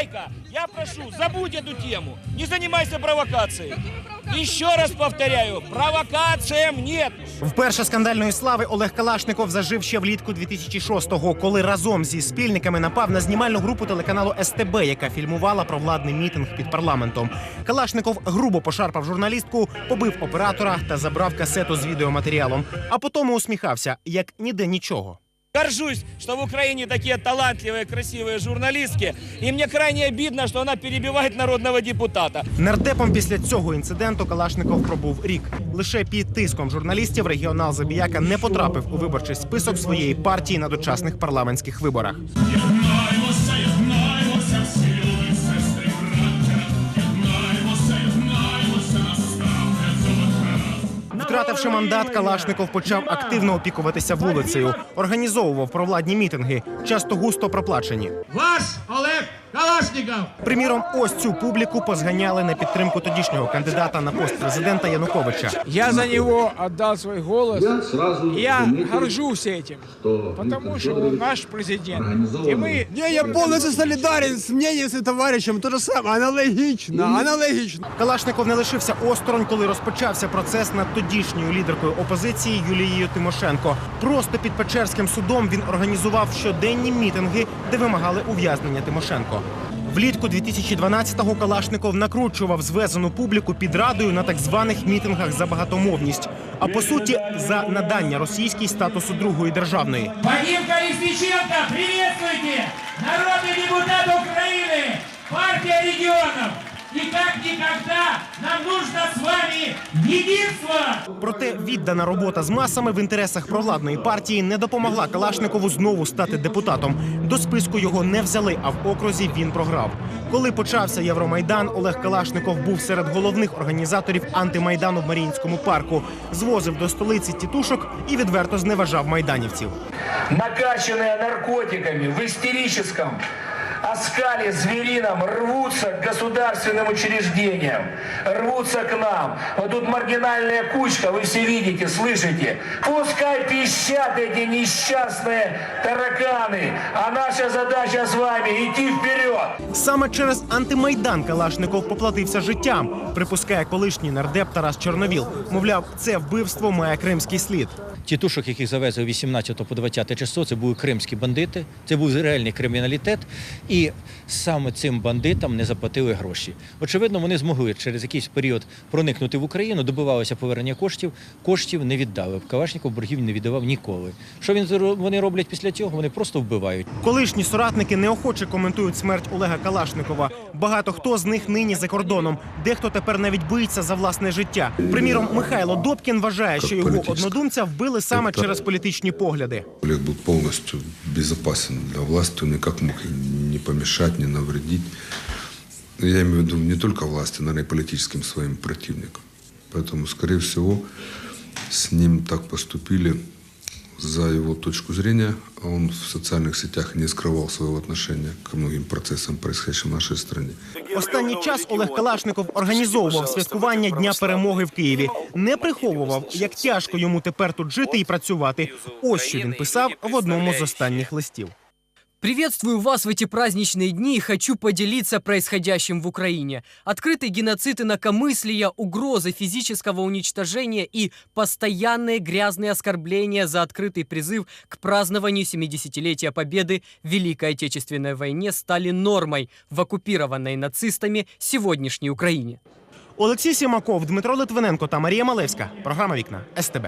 Майка, я прошу, забудь эту тему. Не занимайся провокацией. Еще раз повторяю, провокациям нет. Вперше скандальної слави Олег Калашников зажив ще влітку 2006-го, коли разом зі спільниками напав на знімальну групу телеканалу СТБ, яка фільмувала провладний мітинг під парламентом. Калашников грубо пошарпав журналістку, побив оператора та забрав касету з відеоматеріалом. А потім усміхався, як ніде нічого. Горжусь, что в Украине такие талантливые, красивые журналистки. И мне крайне обидно, что она перебивает народного депутата. Нардепом після цього інциденту Калашников пробув рік. Лише під тиском журналістів регіонал Забіяка не потрапив у виборчий список своєї партії на дочасних парламентських виборах. Втративши мандат, Калашников почав активно опікуватися вулицею, організовував провладні мітинги, часто густо проплачені. Ваш Олег Калашников. Приміром, ось цю публіку позганяли на підтримку тодішнього кандидата на пост президента Януковича. Я за него отдал свой голос. Я сразу Я заметил, горжусь этим, что потому Виктор что он Федорович наш президент. организованный И мы Не, я полностью солидарен с мнением с товарищем. То же самое, аналогично, аналогично. Калашников не лишився осторонь, коли розпочався процес над тодішньою лідеркою опозиції Юлією Тимошенко. Просто під Печерським судом він організував щоденні мітинги, де вимагали ув'язнення Тимошенко. Влітку 2012-го Калашников накручував звезену публіку під радою на так званих мітингах за багатомовність, а по суті за надання російській статусу другої державної. Панівка Колесниченко, привітуйте народний депутат України, партія регионов. И как никогда нам нужно с вами единство! Проте віддана робота з масами в інтересах провладної партії не допомогла Калашникову знову стати депутатом. До списку його не взяли, а в окрузі він програв. Коли почався Євромайдан, Олег Калашников був серед головних організаторів антимайдану в Маріїнському парку, звозив до столиці тітушок і відверто зневажав майданівців. накачанные наркотиками, в истерическом оскале зверином рвутся к государственным учреждениям, рвутся к нам. Вот тут маргинальная кучка, вы все видите, слышите. Пускай пищат эти несчастные тараканы, а наша задача с вами идти вперед. Саме через антимайдан Калашников поплатився життям, припускає колишній нардеп Тарас Чорновіл. Мовляв, це вбивство має кримський слід. Тітушок, яких завезли 18 по 20 число, це були кримські бандити, це був реальний криміналітет, і саме цим бандитам не заплатили гроші. Очевидно, вони змогли через якийсь період проникнути в Україну, добивалися повернення коштів, коштів не віддали. Калашніков боргів не віддавав ніколи. Що він вони роблять після цього? Вони просто вбивають. Колишні соратники неохоче коментують смерть Олега Калашникова. Багато хто з них нині за кордоном. Дехто тепер навіть боїться за власне життя. Приміром, Михайло Добкін вважає, що його однодумця вбили саме через політичні погляди. Олег був повністю безопасен для власти, ніяк никак мог ні не ні не навредить. Я имею в виду не только власти, але и политическим своим противникам. Поэтому, скорее всего, с ним так поступили за его точку зрения, он в социальных сетях не скрывал своего отношения к многим процессам, происходящим в нашей стране. Останній час Олег Калашников організовував святкування Дня перемоги в Києві. Не приховував, як тяжко йому тепер тут жити і працювати. Ось що він писав в одному з останніх листів. Приветствую вас в эти праздничные дни и хочу поделиться происходящим в Украине. Открытый геноцид инакомыслия, угрозы физического уничтожения и постоянные грязные оскорбления за открытый призыв к празднованию 70-летия Победы в Великой Отечественной войне стали нормой в оккупированной нацистами сегодняшней Украине. Олексій Сімаков, Дмитро Литвиненко та Марія Малевська. Програма Вікна СТБ.